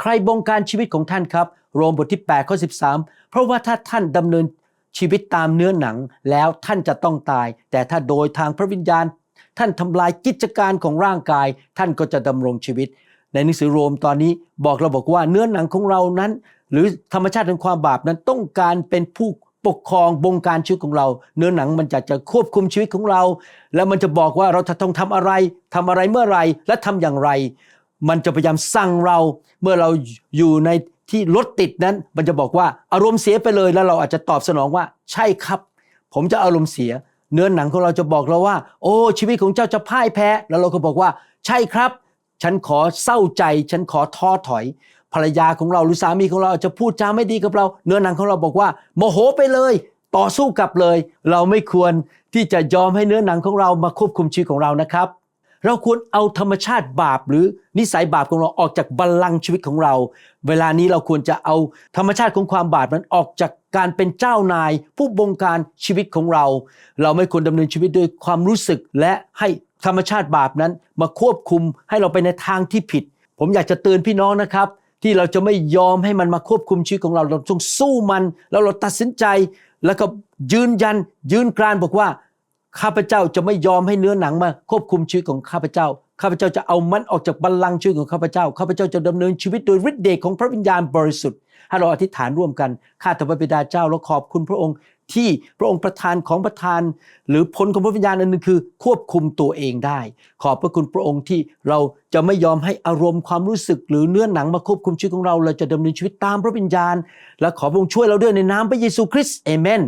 ใครบงการชีวิตของท่านครับ โรมบทที่8ข้อ13 เพราะว่าถ้าท่านดำเนินชีวิตตามเนื้อหนังแล้วท่านจะต้องตาย แต่ถ้าโดยทางพระวิญญาณ ท่านทำลายกิจการของร่างกาย ท่านก็จะดำรงชีวิต ในหนังสือโรมตอนนี้บอกเราบอกว่าเนื้อหนังของเรานั้น หรือธรรมชาติแห่งความบาปนั้นต้องการเป็นผู้ปกครองบงการชีวิตของเรา เนื้อหนังมันจะจะควบคุมชีวิตของเรา แล้วมันจะบอกว่าเราจะต้องทำอะไรทำอะไรเมื่อไรและทำอย่างไร มันจะพยายามสั่งเราเมื่อเราอยู่ในที่รถติดนั้น มันจะบอกว่าอารมณ์เสียไปเลยแล้วเราอาจจะตอบสนองว่า ใช่ครับ ผมจะอารมณ์เสีย เนื้อหนังของเราจะบอกเราว่า โอ้ชีวิตของเจ้าจะพ่ายแพ้ แล้วเราก็บอกว่า ใช่ครับ ฉันขอเศร้าใจ ฉันขอท้อถอย ภรรยาของเราหรือสามีของเราอาจจะพูดจาไม่ดีกับเรา เนื้อหนังของเราบอกว่า โมโหไปเลย ต่อสู้กลับเลย เราไม่ควรที่จะยอมให้เนื้อหนังของเรามาควบคุมชีวิตของเรานะครับ เราควรเอาธรรมชาติบาปหรือนิสัยบาปของเราออกจากบัลลังก์ชีวิตของเรา เวลานี้เราควรจะเอาธรรมชาติของความบาปนั้นออกจากการเป็นเจ้านาย ผู้บงการชีวิตของเรา เราไม่ควรดำเนินชีวิตด้วยความรู้สึกและให้ธรรมชาติบาปนั้นมาควบคุมให้เราไปในทางที่ผิด ผมอยากจะเตือนพี่น้องนะครับ ที่เราจะไม่ยอมให้มันมาควบคุมชีวิตของเราเราต้องสู้มัน แล้วเราตัดสินใจ แล้วก็ยืนยันยืนกรานบอกว่า ข้าพเจ้าจะไม่ยอมให้เนื้อหนังมาควบคุมชีวิตของข้าพเจ้า ข้าพเจ้าจะเอามันออกจากบัลลังก์ชีวิตของข้าพเจ้า ข้าพเจ้าจะดำเนินชีวิตโดยฤทธิ์เดชของพระวิญญาณบริสุทธิ์ ให้เราอธิษฐานร่วมกัน ข้าแต่พระบิดาเจ้าเราขอบคุณพระองค์ที่พระองค์ประทานของประทาน หรือผลของพระวิญญาณอันหนึงคือ ควบคุมตัวเองได้ ขอบพระคุณพระองค์ที่เราจะไม่ยอมให้อารมณ์ความรู้สึก หรือเนื้อหนังมาควบคุมชีวิตของเรา เราจะดำเนินชีวิตตามพระวิญญาณ และขอพระองค์ช่วยเราด้วยในนามพระเยซูคริสต์เอเมน